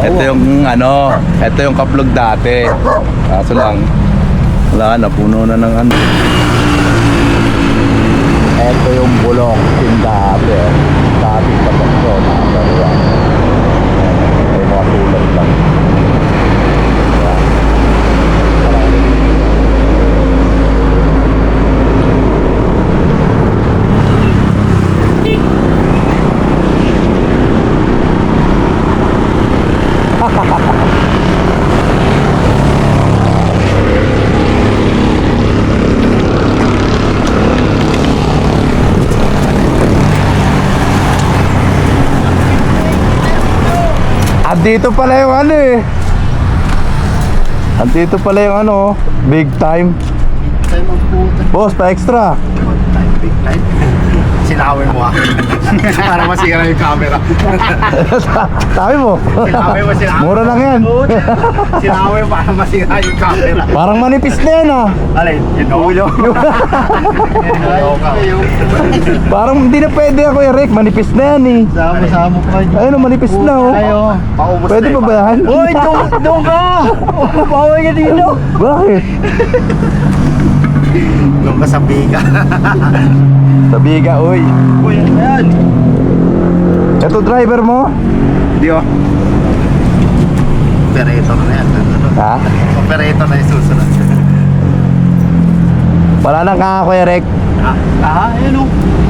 Ito yung ano, ito yung kaplog dati. Kaso lang, wala na, puno na ng ano. Ito yung bulok yung dati. Dati pa ito, nakagawa. May mga tulad lang. Andito pala yung ano eh. Andito pala yung ano, big time. Time ang puta. Boss, pa extra. Time, big time. Sinawin mo ah. Para masira yung camera. Sabi mo. Sinawin mo, sinawin. Mura lang yan. Sinawin para masira yung camera. Parang manipis na yan ah. Alay, you know. Parang hindi na pwede ako Eric, manipis na yan eh. Sama-sama pa. Ayun, oh, manipis na oh. Ayo. Paubos Pwede pa ba yan? Uy, doon doon ka! Bawal ka dito! Bakit? Doon ka sa biga. Sa biga, uy. Uy, ano yan? Ito driver mo? Hindi oh. Operator na yan. Ha? Operator na yung susunod. Wala nang ka Eric. Ah, ah, ayun o.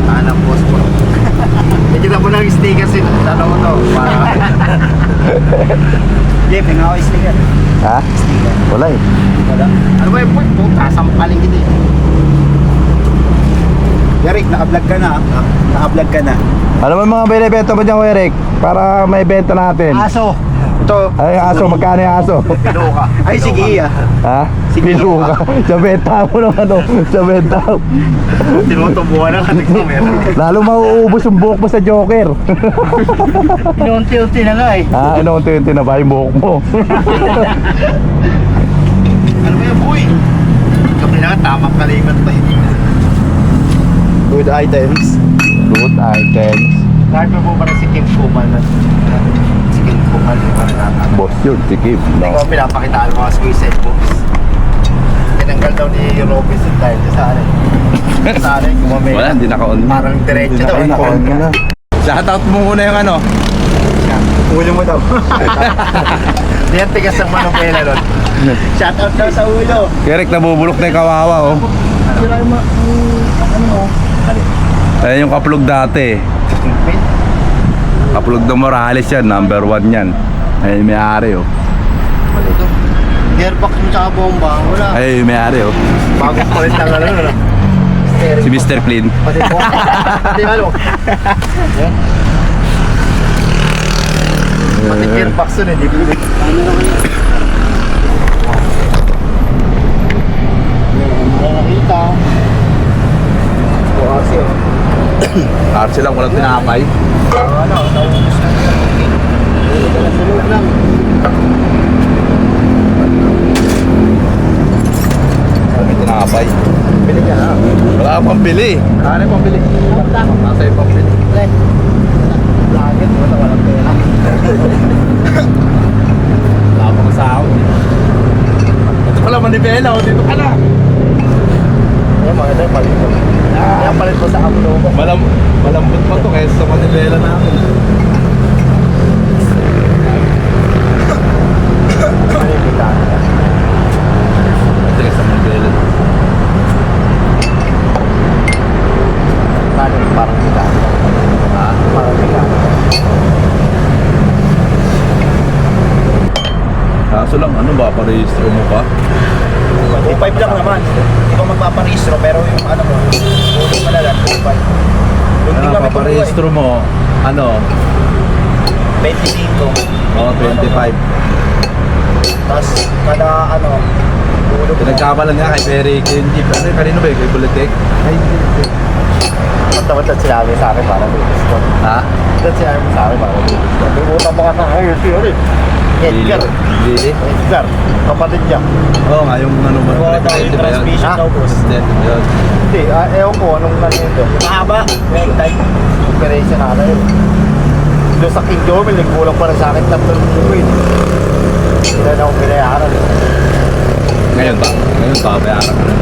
Ah, boss mo. Nakita mo ng sticker sin ano mo to. Para. Jeff, nga ako sticker. Ha? Sticker. Wala eh. Wala. Ano ba yung point? Puta, sampaling kita eh. Eric, naka-vlog ka na. ah. Naka-vlog ka na. Ano yung mga binibenta mo dyan, Kuya Eric? Para may benta natin. Aso. Ito. Ay, aso, magkano yung aso? Pinuka. Ay, sige ah. ha? Sige. Pinuka. Sa benta mo ng ano? Sa benta. Tinutubuan na katig ng meron. Lalo mauubos yung buhok mo sa Joker. Inunti-unti na nga eh. ha? Inuunti-unti na ba yung buhok mo? Ano ba yan, boy? Kami na, tamang kalimat pa yun. Good items. Good items. Kahit mo po parang si Kim Kuman na. Si Kim Kuman yung mga nakaka. Boss yun, si Kim. Hindi ko pinapakitaan mga suicide books. Tinanggal daw ni Robinson dahil sa ano. Sa ano, gumamay. Wala, hindi naka-on. Parang diretso daw. Naka-on ka na. Shoutout mo muna yung ano. Ulo mo daw. Hindi yan tigas ang manobela nun. Shoutout daw sa ulo. Eric, nabubulok na yung kawawa, oh. Ma- ano mo? Ayan yung kaplog dati. Kaplog ng Morales yan, number one yan. Ayan yung may-ari, oh. Ano? Gearbox mo tsaka bomba. Wala. Ayan yung may-ari, oh. Bagong palit lang ano. ano. Si Mr. Flynn. Pati po. Pati ano. Pati gearbox yun eh. Di ba? Hindi nakita. Bukas yun. Arce lang, walang tinapay. Ano. Sunod lang. Walang tinapay. Bili ka na. Wala kang pambili. Ano yung pambili? Nasa yung pambili. Laget, wala walang pera. Wala pang sahod. Ito pala manibela. Dito ka na. Ayan, mga ito, palit mo. Ayan, palit mo sa amulo ko. Malam malambot pa to kaysa sa? Ha? Parang pitan. Kaso lang, ano ba, parehistro mo pa? 25 lang naman. Hindi ko magpaparehistro pero yung ano mo, ulo mo na lang, 25. Yung di Ano, kami paparehistro mo, ano, 25. oh, 25. Tapos kada ano, ulo mo. Pinagkapalan nga kay Perry, kay Jeep. Ano, kanino ba yun? Kay Bulitek? Ay, hindi. Matamat sinabi sa akin para lutis ko. Ha? That's sinabi mo sa akin para lutis ko. May utang pa ka sa akin, yun eh. Edgar. Lili? Edgar. Kapatid niya. Oo nga, yung ano ba? Wala daw yung transmission daw, boss. Hindi, ah, ewan ko anong ano yun doon. Mahaba. May time. Operation na yun. doon sa King Jomel, nagkulang pa rin sa akin 3,000 yun. Hindi na ako pinayaran. Ngayon ba? Ngayon ba? Bayaran ka na.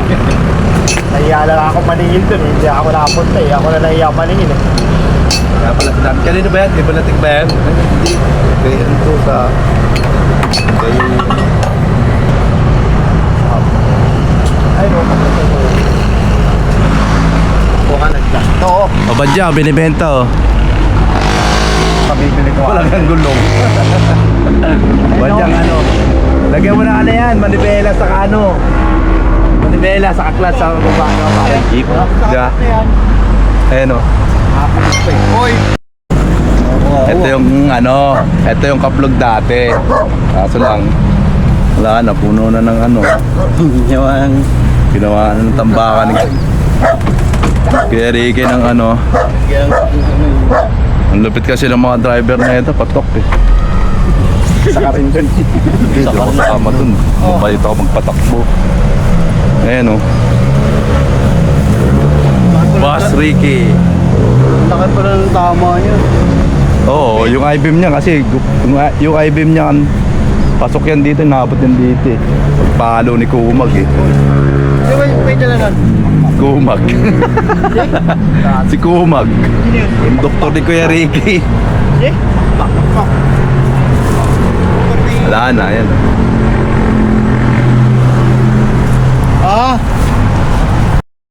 Nahiya lang ako maningin doon. Hindi ako nakapunta eh. Ako na nahiya maningin eh. Kaya pala sinabi. Kanino ba yan? Di ba nating ba yan? Hindi. Kaya ano to sa... Kaya... Ay, no. Buka nagda. Oo. O ba dyan? Binibenta oh. Pabibili ko. Wala kang gulong. Badyang ano. Lagyan mo na ano yan, manibela sa ano. Manibela sa kaklas sa baba no, parang jeep. Diba? Ayan o. Hoy! Ito yung ano, ito yung kaplog dati. Kaso lang, wala na, puno na ng ano. Yung Ginawa na ng tambakan ni Kuya Ricky ng ano. Ang lupit kasi ng mga driver na ito, patok eh. Saka rin doon. Hindi ako nakama dun. Mabait ako magpatakbo. Ayan o. Boss Ricky. Laki pa ng tama niya. Oo, yung I-beam niya kasi yung, yung I-beam niya kan pasok yan dito, nakabot yan dito eh. Pagpalo ni Kumag eh. Di ba yung pwede na nun? Kumag. si Kumag. Yung doktor ni Kuya Ricky. Wala na, yan. Ah!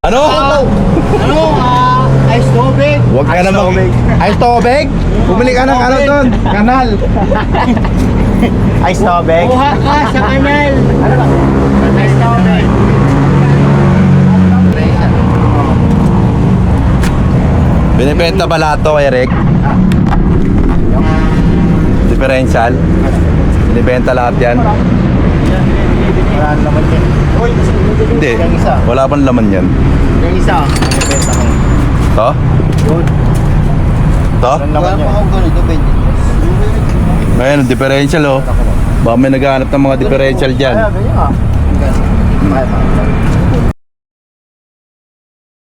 Ano? Ano? Ah, ice tubig. Huwag ka Ice na mag... Ice tubig? Bumili ka ng ano doon? Kanal. Ice tubig. Kuha ka sa kanal. Ano ba? Ice tubig. Binibenta ba lahat to, Eric? Differential? Binibenta lahat yan? Wala naman yan. Hindi. Wala pang laman yan. Yung isa. To? Yun. To? Wala naman yan. ganito, 20. Ngayon, differential oh. Baka may naghahanap ng mga differential dyan. Kaya, ganyan ah. Kaya pa.